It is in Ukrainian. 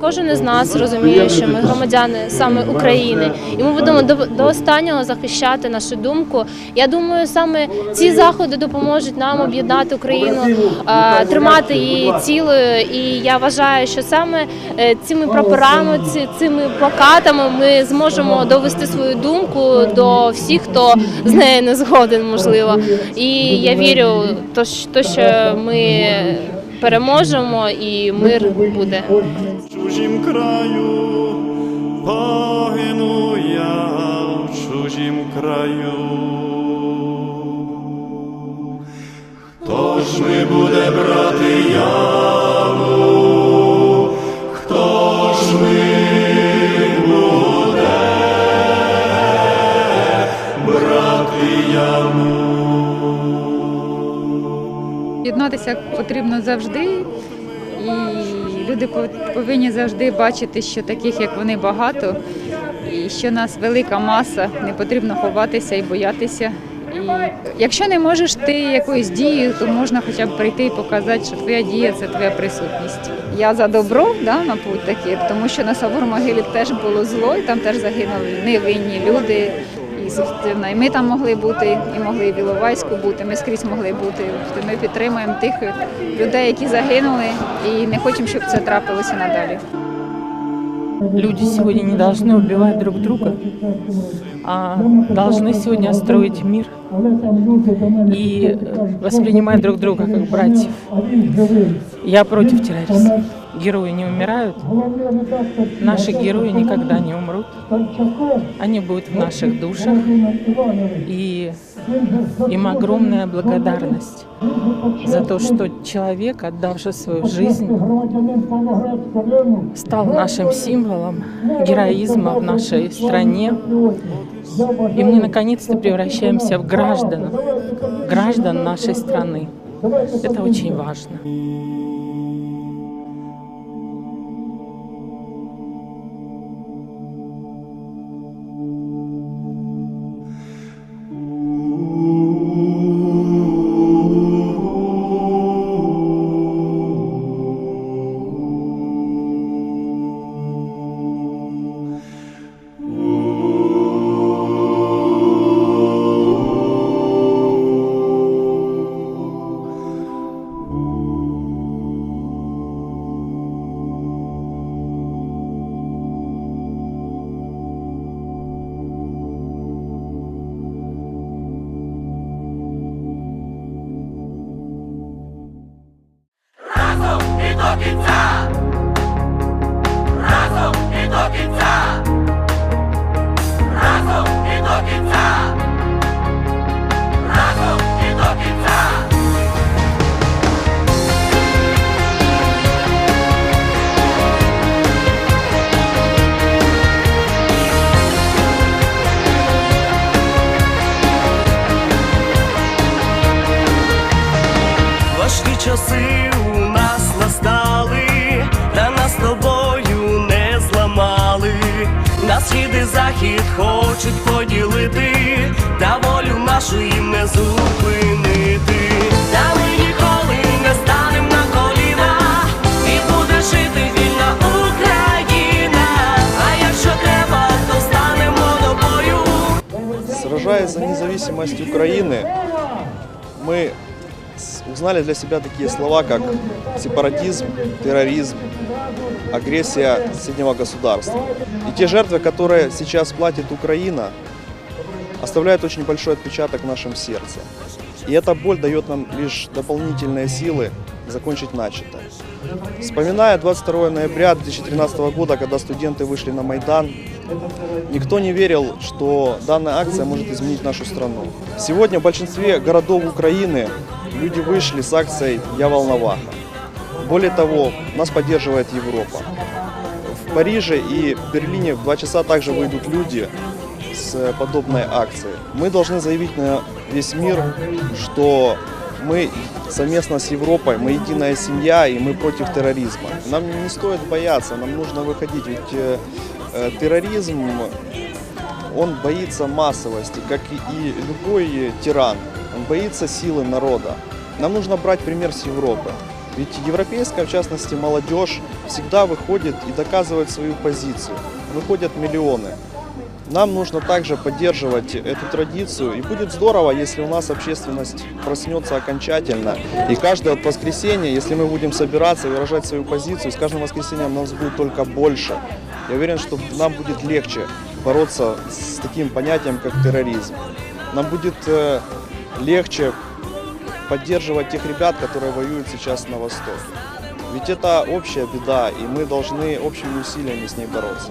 Кожен із нас розуміє, що ми громадяни саме України, і ми будемо до, останнього захищати нашу думку. Я думаю, саме ці заходи допоможуть нам об'єднати Україну, тримати її цілою. І я вважаю, що саме е, цими прапорами, цими плакатами ми зможемо довести свою думку до всіх, хто з нею не згоден, можливо. І я вірю, то, що ми переможемо і мир буде. Чужім краю погину я в чужім краю. Хто ж ми буде брати? Хто ж ми буде брати яву? Єднатися потрібно завжди, і люди пов- повинні завжди бачити, що таких, як вони, багато, і що нас велика маса, не потрібно ховатися і боятися. І якщо не можеш ти якоюсь дією, то можна хоча б прийти і показати, що твоя дія це твоя присутність. Я за добро да, на путь таки, тому що на Савур могилі теж було зло, і там теж загинули невинні люди І собственно, і ми там могли бути, і могли в Іловайську бути. Ми скрізь могли бути. То Ми підтримуємо тих людей, які загинули, і не хочемо, щоб це трапилося надалі. Люди сегодня не должны убивать друг друга, а должны сегодня строить мир и э, воспринимать друг друга как братьев. Я против терроризма. Герои не умирают, наши герои никогда не умрут. Они будут в наших душах, и им огромная благодарность за то, что человек, отдавший свою жизнь, стал нашим символом героизма в нашей стране. И мы наконец-то превращаемся в граждан, граждан нашей страны. Это очень важно. Arkansas! Схід і захід хочуть поділити, та волю нашу їм не зупинити. Та ми ніколи не станем на коліна, і буде жити вільна Україна. А якщо треба, то станемо до бою. Сражаясь за независимость Украины, мы с- узнали для себя такие слова, как сепаратизм, терроризм, агрессия соседнего государства. И те жертвы, которые сейчас платит Украина, оставляют очень большой отпечаток в нашем сердце. И эта боль дает нам лишь дополнительные силы закончить начатое. Вспоминая 22 ноября 2013 года, когда студенты вышли на Майдан, никто не верил, что данная акция может изменить нашу страну. Сегодня в большинстве городов Украины люди вышли с акцией «Я волноваха». Более того, нас поддерживает Европа. В Париже и Берлине в 2 часа также выйдут люди с подобной акцией. Мы должны заявить на весь мир, что мы совместно с Европой, мы единая семья и мы против терроризма. Нам не стоит бояться, нам нужно выходить, ведь э, э, терроризм, он боится массовости, как и, любой тиран. Он боится силы народа. Нам нужно брать пример с Европы. Ведь европейская, в частности, молодежь всегда выходит и доказывает свою позицию. Выходят миллионы. Нам нужно также поддерживать эту традицию. И будет здорово, если у нас общественность проснется окончательно. И каждое вот воскресенье, если мы будем собираться и выражать свою позицию, с каждым воскресеньем нас будет только больше. Я уверен, что нам будет легче бороться с таким понятием, как терроризм. Нам будет э, легче поддерживать тех ребят, которые воюют сейчас на Востоке. Ведь это общая беда, и мы должны общими усилиями с ней бороться.